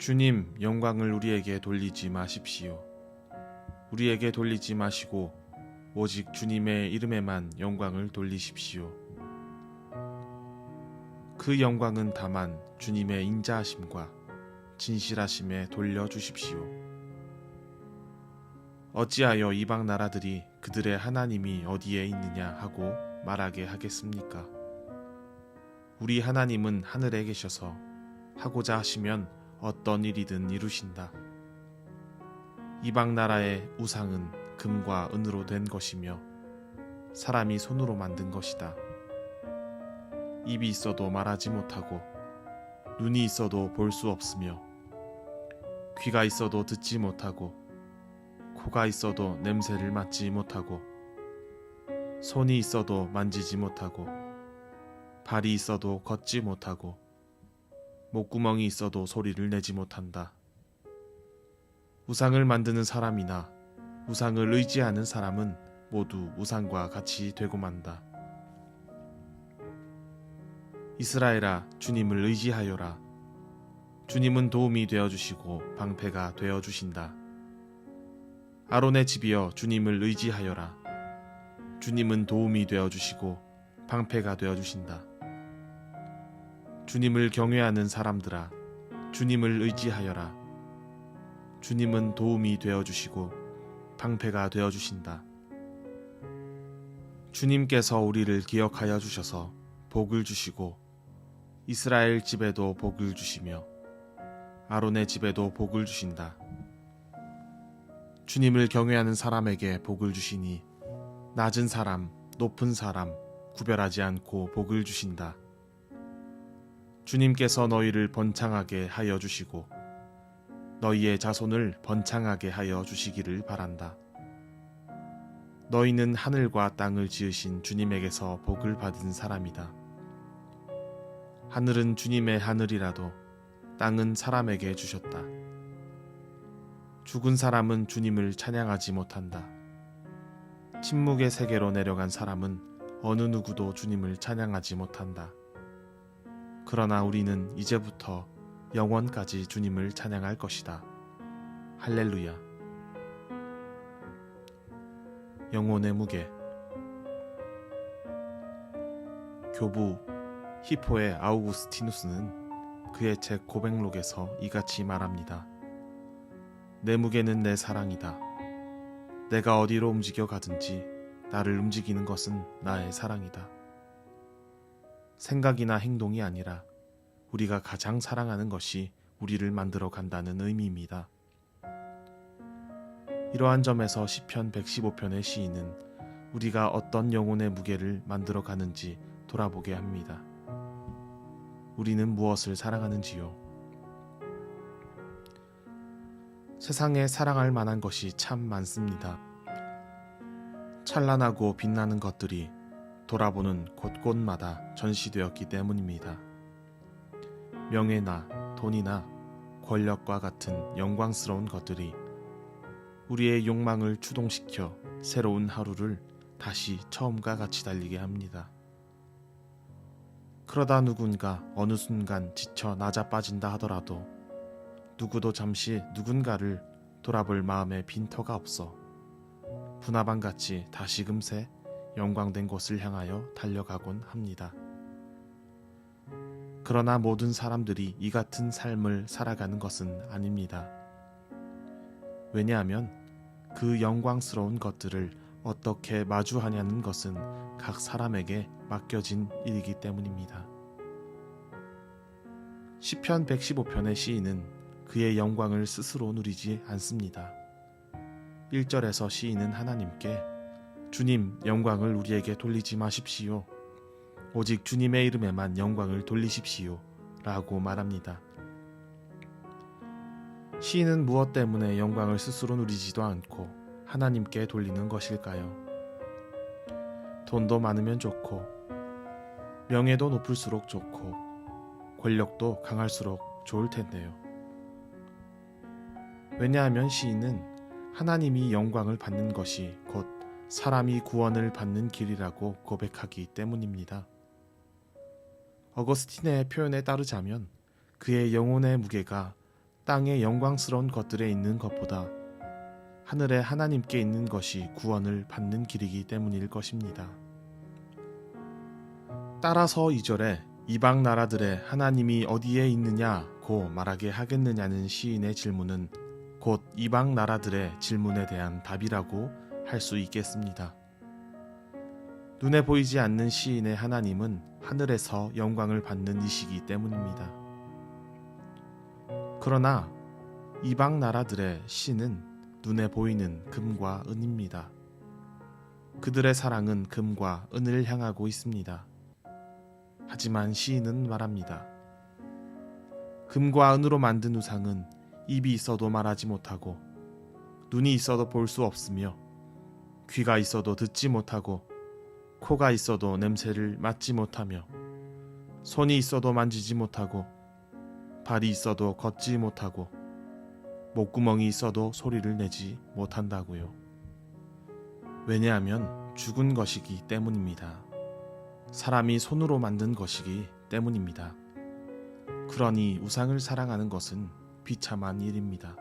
주님, 영광을 우리에게 돌리지 마십시오. 우리에게 돌리지 마시고 오직 주님의 이름에만 영광을 돌리십시오. 그 영광은 다만 주님의 인자하심과 진실하심에 돌려주십시오. 어찌하여 이방 나라들이 그들의 하나님이 어디에 있느냐 하고 말하게 하겠습니까? 우리 하나님은 하늘에 계셔서 하고자 하시면 어떤 일이든 이루신다. 이방 나라의 우상은 금과 은으로 된 것이며 사람이 손으로 만든 것이다. 입이 있어도 말하지 못하고 눈이 있어도 볼 수 없으며 귀가 있어도 듣지 못하고 코가 있어도 냄새를 맡지 못하고 손이 있어도 만지지 못하고 발이 있어도 걷지 못하고 목구멍이 있어도 소리를 내지 못한다. 우상을 만드는 사람이나 우상을 의지하는 사람은 모두 우상과 같이 되고 만다. 이스라엘아 주님을 의지하여라. 주님은 도움이 되어 주시고 방패가 되어 주신다. 아론의 집이여 주님을 의지하여라. 주님은 도움이 되어 주시고 방패가 되어 주신다. 주님을 경외하는 사람들아 주님을 의지하여라. 주님은 도움이 되어 주시고 방패가 되어 주신다. 주님께서 우리를 기억하여 주셔서 복을 주시고 이스라엘 집에도 복을 주시며 아론의 집에도 복을 주신다. 주님을 경외하는 사람에게 복을 주시니 낮은 사람, 높은 사람 구별하지 않고 복을 주신다. 주님께서 너희를 번창하게 하여 주시고 너희의 자손을 번창하게 하여 주시기를 바란다. 너희는 하늘과 땅을 지으신 주님에게서 복을 받은 사람이다. 하늘은 주님의 하늘이라도 땅은 사람에게 주셨다. 죽은 사람은 주님을 찬양하지 못한다. 침묵의 세계로 내려간 사람은 어느 누구도 주님을 찬양하지 못한다. 그러나 우리는 이제부터 영원까지 주님을 찬양할 것이다. 할렐루야. 영혼의 무게. 교부 히포의 아우구스티누스는 그의 책 고백록에서 이같이 말합니다. 내 무게는 내 사랑이다. 내가 어디로 움직여 가든지 나를 움직이는 것은 나의 사랑이다. 생각이나 행동이 아니라 우리가 가장 사랑하는 것이 우리를 만들어 간다는 의미입니다. 이러한 점에서 시편 115편의 시인은 우리가 어떤 영혼의 무게를 만들어 가는지 돌아보게 합니다. 우리는 무엇을 사랑하는지요? 세상에 사랑할 만한 것이 참 많습니다. 찬란하고 빛나는 것들이 돌아보는 곳곳마다 전시되었기 때문입니다. 명예나 돈이나 권력과 같은 영광스러운 것들이 우리의 욕망을 추동시켜 새로운 하루를 다시 처음과 같이 달리게 합니다. 그러다 누군가 어느 순간 지쳐 낮아빠진다 하더라도 누구도 잠시 누군가를 돌아볼 마음에 빈터가 없어 분화방 같이 다시금새 영광된 곳을 향하여 달려가곤 합니다. 그러나 모든 사람들이 이 같은 삶을 살아가는 것은 아닙니다. 왜냐하면 그 영광스러운 것들을 어떻게 마주하냐는 것은 각 사람에게 맡겨진 일이기 때문입니다. 시편 115편의 시인은 그의 영광을 스스로 누리지 않습니다. 1절에서 시인은 하나님께 주님 영광을 우리에게 돌리지 마십시오. 오직 주님의 이름에만 영광을 돌리십시오. 라고 말합니다. 시인은 무엇 때문에 영광을 스스로 누리지도 않고 하나님께 돌리는 것일까요? 돈도 많으면 좋고, 명예도 높을수록 좋고, 권력도 강할수록 좋을 텐데요. 왜냐하면 시인은 하나님이 영광을 받는 것이 곧 사람이 구원을 받는 길이라고 고백하기 때문입니다. 어거스틴의 표현에 따르자면 그의 영혼의 무게가 땅의 영광스러운 것들에 있는 것보다 하늘에 하나님께 있는 것이 구원을 받는 길이기 때문일 것입니다. 따라서 2절에 이방 나라들의 하나님이 어디에 있느냐고 말하게 하겠느냐는 시인의 질문은 곧 이방 나라들의 질문에 대한 답이라고 할 수 있겠습니다. 눈에 보이지 않는 시인의 하나님은 하늘에서 영광을 받는 이시기 때문입니다. 그러나 이방 나라들의 신은 눈에 보이는 금과 은입니다. 그들의 사랑은 금과 은을 향하고 있습니다. 하지만 시인은 말합니다. 금과 은으로 만든 우상은 입이 있어도 말하지 못하고 눈이 있어도 볼 수 없으며 귀가 있어도 듣지 못하고 코가 있어도 냄새를 맡지 못하며 손이 있어도 만지지 못하고 발이 있어도 걷지 못하고 목구멍이 있어도 소리를 내지 못한다고요. 왜냐하면 죽은 것이기 때문입니다. 사람이 손으로 만든 것이기 때문입니다. 그러니 우상을 사랑하는 것은 비참한 일입니다.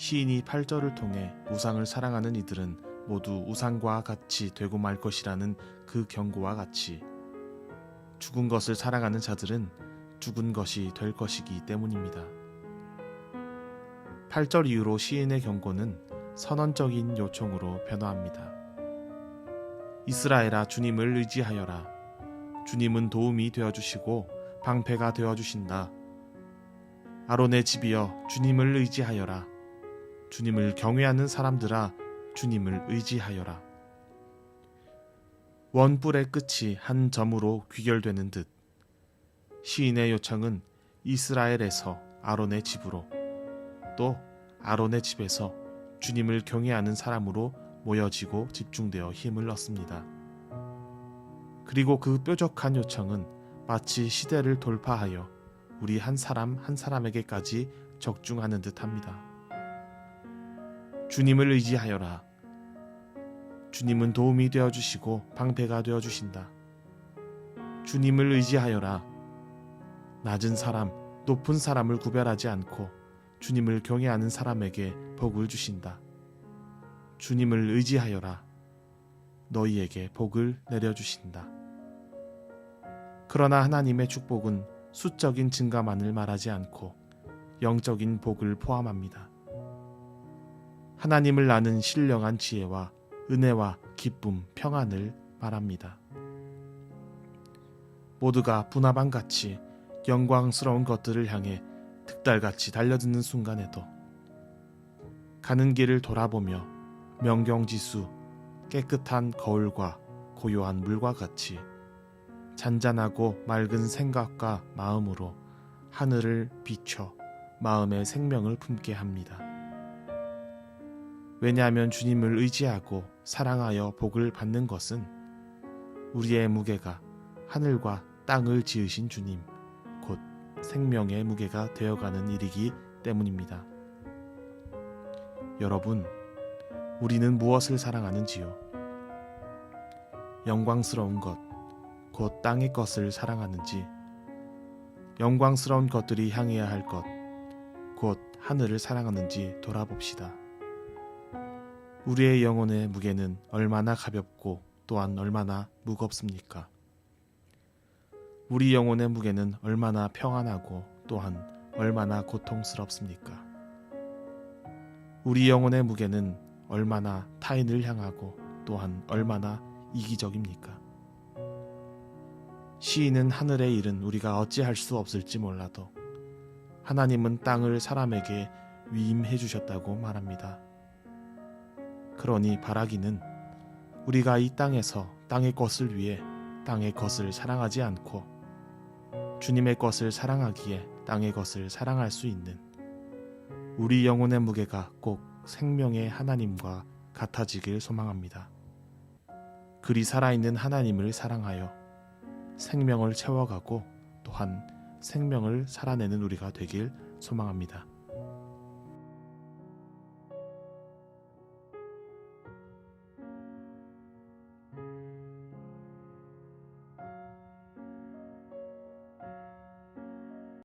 시인이 8절을 통해 우상을 사랑하는 이들은 모두 우상과 같이 되고 말 것이라는 그 경고와 같이 죽은 것을 사랑하는 자들은 죽은 것이 될 것이기 때문입니다. 8절 이후로 시인의 경고는 선언적인 요청으로 변화합니다. 이스라엘아 주님을 의지하여라. 주님은 도움이 되어 주시고 방패가 되어 주신다. 아론의 집이여 주님을 의지하여라. 주님을 경외하는 사람들아 주님을 의지하여라. 원뿔의 끝이 한 점으로 귀결되는 듯 시인의 요청은 이스라엘에서 아론의 집으로 또 아론의 집에서 주님을 경외하는 사람으로 모여지고 집중되어 힘을 얻습니다. 그리고 그 뾰족한 요청은 마치 시대를 돌파하여 우리 한 사람 한 사람에게까지 적중하는 듯 합니다. 주님을 의지하여라. 주님은 도움이 되어 주시고 방패가 되어 주신다. 주님을 의지하여라. 낮은 사람, 높은 사람을 구별하지 않고 주님을 경외하는 사람에게 복을 주신다. 주님을 의지하여라. 너희에게 복을 내려주신다. 그러나 하나님의 축복은 수적인 증가만을 말하지 않고 영적인 복을 포함합니다. 하나님을 아는 신령한 지혜와 은혜와 기쁨, 평안을 말합니다. 모두가 분화방 같이 영광스러운 것들을 향해 득달같이 달려드는 순간에도 가는 길을 돌아보며 명경지수 깨끗한 거울과 고요한 물과 같이 잔잔하고 맑은 생각과 마음으로 하늘을 비춰 마음의 생명을 품게 합니다. 왜냐하면 주님을 의지하고 사랑하여 복을 받는 것은 우리의 무게가 하늘과 땅을 지으신 주님, 곧 생명의 무게가 되어가는 일이기 때문입니다. 여러분, 우리는 무엇을 사랑하는지요? 영광스러운 것, 곧 땅의 것을 사랑하는지, 영광스러운 것들이 향해야 할 것, 곧 하늘을 사랑하는지 돌아봅시다. 우리의 영혼의 무게는 얼마나 가볍고 또한 얼마나 무겁습니까? 우리 영혼의 무게는 얼마나 평안하고 또한 얼마나 고통스럽습니까? 우리 영혼의 무게는 얼마나 타인을 향하고 또한 얼마나 이기적입니까? 시인은 하늘의 일은 우리가 어찌할 수 없을지 몰라도 하나님은 땅을 사람에게 위임해 주셨다고 말합니다. 그러니 바라기는 우리가 이 땅에서 땅의 것을 위해 땅의 것을 사랑하지 않고 주님의 것을 사랑하기에 땅의 것을 사랑할 수 있는 우리 영혼의 무게가 꼭 생명의 하나님과 같아지길 소망합니다. 그리 살아있는 하나님을 사랑하여 생명을 채워가고 또한 생명을 살아내는 우리가 되길 소망합니다.